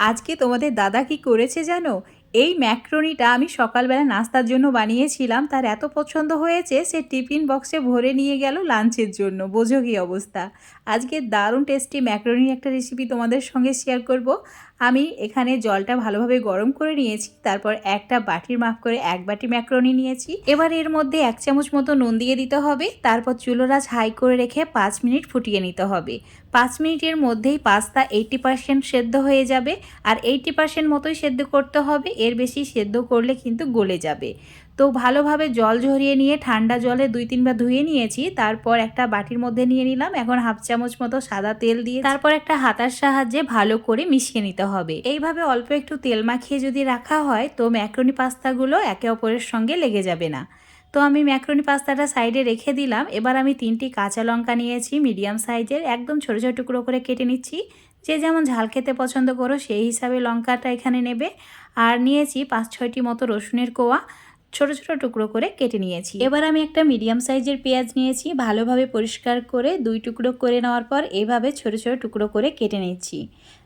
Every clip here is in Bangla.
আজকে তোমাদের দাদা কি করেছে জানো? এই ম্যাক্রোনিটা আমি সকালবেলা নাস্তার জন্য বানিয়েছিলাম, তার এত পছন্দ হয়েছে, সে টিফিন বক্সে ভরে নিয়ে গেল লাঞ্চের জন্য। বোঝো কি অবস্থা? আজকে দারুণ টেস্টি ম্যাক্রোনির একটা রেসিপি তোমাদের সঙ্গে শেয়ার করব। আমি এখানে জলটা ভালোভাবে গরম করে নিয়েছি, তারপর একটা বাটির মাপ করে এক বাটি ম্যাকরনি নিয়েছি। এবার এর মধ্যে এক চামচ মতো নুন দিয়ে দিতে হবে, তারপর চুলোরাজ হাই করে রেখে পাঁচ মিনিট ফুটিয়ে নিতে হবে। পাঁচ মিনিটের মধ্যেই পাস্তা এইটি পার্সেন্ট সেদ্ধ হয়ে যাবে, আর এইটি পার্সেন্ট মতোই সেদ্ধ করতে হবে, এর বেশি সেদ্ধ করলে কিন্তু গলে যাবে। তো ভালোভাবে জল ঝরিয়ে নিয়ে ঠান্ডা জলে দুই তিনবার ধুয়ে নিয়েছি। তারপর একটা বাটির মধ্যে নিয়ে নিলাম। এখন হাফ চামচ মতো সাদা তেল দিয়ে তারপর একটা হাতার সাহায্যে ভালো করে মিশিয়ে নিতে হবে। এইভাবে অল্প একটু তেল মাখিয়ে যদি রাখা হয়, তো ম্যাক্রোনি পাস্তাগুলো একে অপরের সঙ্গে লেগে যাবে না। তো আমি ম্যাক্রোনি পাস্তাটা সাইডে রেখে দিলাম। এবার আমি তিনটি কাঁচা লঙ্কা নিয়েছি, মিডিয়াম সাইজের, একদম ছোটো ছোটো টুকরো করে কেটে নিচ্ছি। যে যেমন ঝাল খেতে পছন্দ করো, সেই হিসাবে লঙ্কাটা এখানে নেবে। আর নিয়েছি পাঁচ ছয়টি মতো রসুনের কোয়া। ছোট ছোট টুকরো করে কেটে নিয়েছি। এবার আমি একটা মিডিয়াম সাইজের পেঁয়াজ নিয়েছি ভালোভাবে পরিষ্কার করে দুই টুকরো করে নেওয়ার পর এভাবে ছোট ছোট টুকরো করে কেটে নিচ্ছি।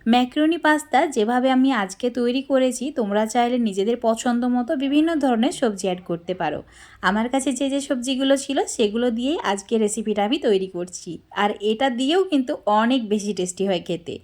ম্যাক্রোনি পাস্তা যেভাবে আমি আজকে তৈরি করেছি, তোমরা চাইলে নিজেদের পছন্দ মতো বিভিন্ন ধরনের সবজি অ্যাড করতে পারো। আমার কাছে যে যে সবজিগুলো ছিল, সেগুলো দিয়েই আজকে রেসিপিটা আমি তৈরি করছি। আর এটা দিয়েও কিন্তু অনেক বেশি টেস্টি হয় খেতে।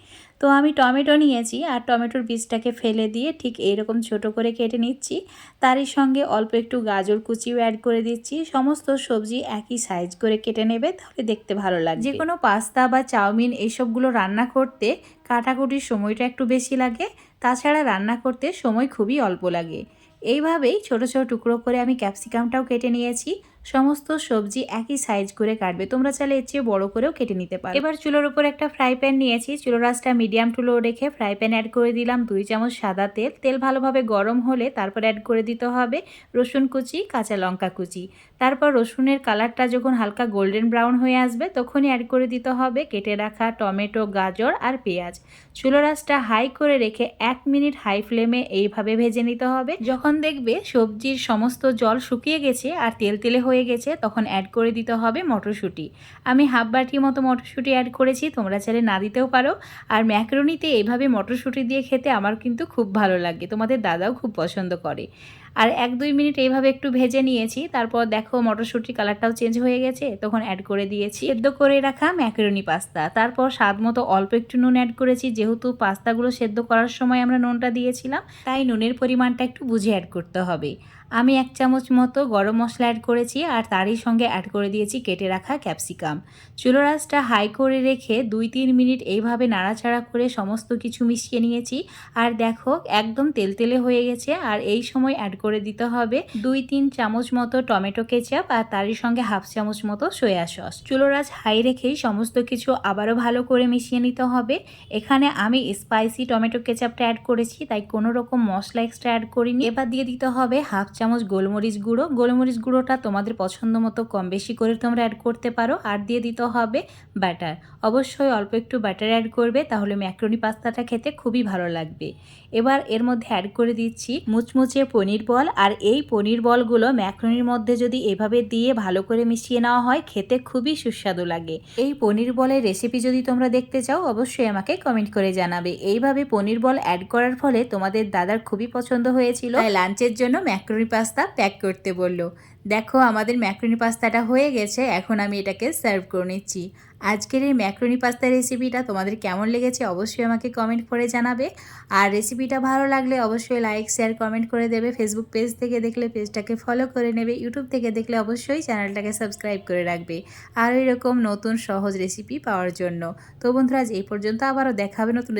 তো আমি টমেটো নিয়েছি, আর টমেটোর বীজটাকে ফেলে দিয়ে ঠিক এইরকম ছোট করে কেটে নিচ্ছি। তারই সঙ্গে অল্প একটু গাজর কুচিও অ্যাড করে দিচ্ছি। সমস্ত সবজি একই সাইজ করে কেটে নেবে, তাহলে দেখতে ভালো লাগবে। যে কোনো পাস্তা বা চাউমিন এইসবগুলো রান্না করতে কাটাকুটির সময়টা একটু বেশি লাগে, তাছাড়া রান্না করতে সময় খুবই অল্প লাগে। এইভাবেই ছোট ছোট টুকরো করে আমি ক্যাপসিকামটাও কেটে নিয়েছি। সমস্ত সবজি একই সাইজ করে কাটবে। তোমরা চাইলে এর চেয়ে বড় করেও কেটে নিতে পারো। এবার চুলোর উপর একটা ফ্রাই প্যান নিয়েছি। চুলো রাসটা মিডিয়াম টুলো রেখে ফ্রাই প্যান অ্যাড করে দিলাম দুই চামচ সাদা তেল। তেল ভালোভাবে গরম হলে তারপর অ্যাড করে দিতে হবে রসুন কুচি, কাঁচা লঙ্কা কুচি। তারপর রসুনের কালারটা যখন হালকা গোল্ডেন ব্রাউন হয়ে আসবে, তখনই অ্যাড করে দিতে হবে কেটে রাখা টমেটো, গাজর আর পেঁয়াজ। চুলো রাসটা হাই করে রেখে এক মিনিট হাই ফ্লেমে এইভাবে ভেজে নিতে হবে। যখন দেখবে সবজির সমস্ত জল শুকিয়ে গেছে আর তেল তেলে হয়ে গেছে, তখন অ্যাড করে দিতে হবে মটরশুঁটি। আমি হাফ বাটি মতো মটরশুঁটি অ্যাড করেছি, তোমরা চাইলে না দিতেও পারো। আর ম্যাকরনিতে এইভাবে মটরশুঁটি দিয়ে খেতে আমার কিন্তু খুব ভালো লাগে। তোমাদের দাদাও খুব পছন্দ করে। আর এক দুই মিনিট এইভাবে একটু ভেজে নিয়েছি, তারপর দেখো মটরশুঁটির কালারটাও চেঞ্জ হয়ে গেছে, তখন অ্যাড করে দিয়েছি। সেদ্ধ করে রাখা ম্যাকেরনি পাস্তা তারপর স্বাদ মতো অল্প একটু নুন অ্যাড করেছি, যেহেতু পাস্তাগুলো সেদ্ধ করার সময় আমরা নুনটা দিয়েছিলাম, তাই নুনের পরিমাণটা একটু বুঝে অ্যাড করতে হবে। আমি এক চামচ মতো গরম মশলা অ্যাড করেছি, আর তারই সঙ্গে অ্যাড করে দিয়েছি কেটে রাখা ক্যাপসিকাম চুলো রাসটা হাই করে রেখে দুই তিন মিনিট এইভাবে নাড়াচাড়া করে সমস্ত কিছু মিশিয়ে নিয়েছি, আর দেখো একদম তেলতেলে হয়ে গেছে, আর এই সময় অ্যাড করে দিতে হবে। দুই তিন চামচ মতো টমেটো কেচাপ আর তারই সঙ্গে হাফ চামচ মতো সয়া সস। চুলো রাস হাই রেখেই সমস্ত কিছু আবারও ভালো করে মিশিয়ে নিতে হবে। এখানে আমি স্পাইসি টমেটো কেচাপটা অ্যাড করেছি, তাই কোনো রকম মশলা এক্সট্রা অ্যাড করিনি। এবার দিয়ে দিতে হবে হাফ চামচ গোলমরিচ গুঁড়ো। গোলমরিচ গুঁড়োটা তোমাদের পছন্দ মতো কম বেশি করে তোমরা অ্যাড করতে পারো। আর দিয়ে দিতে হবে ব্যাটার অবশ্যই অল্প একটু ব্যাটার অ্যাড করবে, তাহলে ম্যাক্রোনি পাস্তাটা খেতে খুবই ভালো লাগবে। এবার এর মধ্যে অ্যাড করে দিচ্ছি মুচমুচে পনির বল আর এই পনির বলগুলো ম্যাক্রনির মধ্যে যদি এভাবে দিয়ে ভালো করে মিশিয়ে নেওয়া হয়, খেতে খুবই সুস্বাদু লাগে। এই পনির বলের রেসিপি যদি তোমরা দেখতে চাও, অবশ্যই আমাকে কমেন্ট করে জানাবে। এইভাবে পনির বল অ্যাড করার ফলে তোমাদের দাদার খুবই পছন্দ হয়েছিল। লাঞ্চের জন্য ম্যাক্রনি পাস্তা প্যাক করতে বলল। দেখো, আমাদের ম্যাক্রোনি পাস্তাটা হয়ে গেছে, এখন আমি এটাকে সার্ভ করে নিচ্ছি। আজকের এই ম্যাক্রোনি পাস্তা রেসিপিটা তোমাদের কেমন লেগেছে অবশ্যই আমাকে কমেন্ট করে জানাবে। আর রেসিপিটা ভালো লাগলে অবশ্যই লাইক, শেয়ার, কমেন্ট করে দেবে। ফেসবুক পেজ থেকে দেখলে পেজটাকে ফলো করে নেবে, ইউটিউব থেকে দেখলে অবশ্যই চ্যানেলটাকে সাবস্ক্রাইব করে রাখবে। আর এরকম নতুন সহজ রেসিপি পাওয়ার জন্য। তো বন্ধুরা, আজ এই পর্যন্ত আবারও দেখাবে নতুন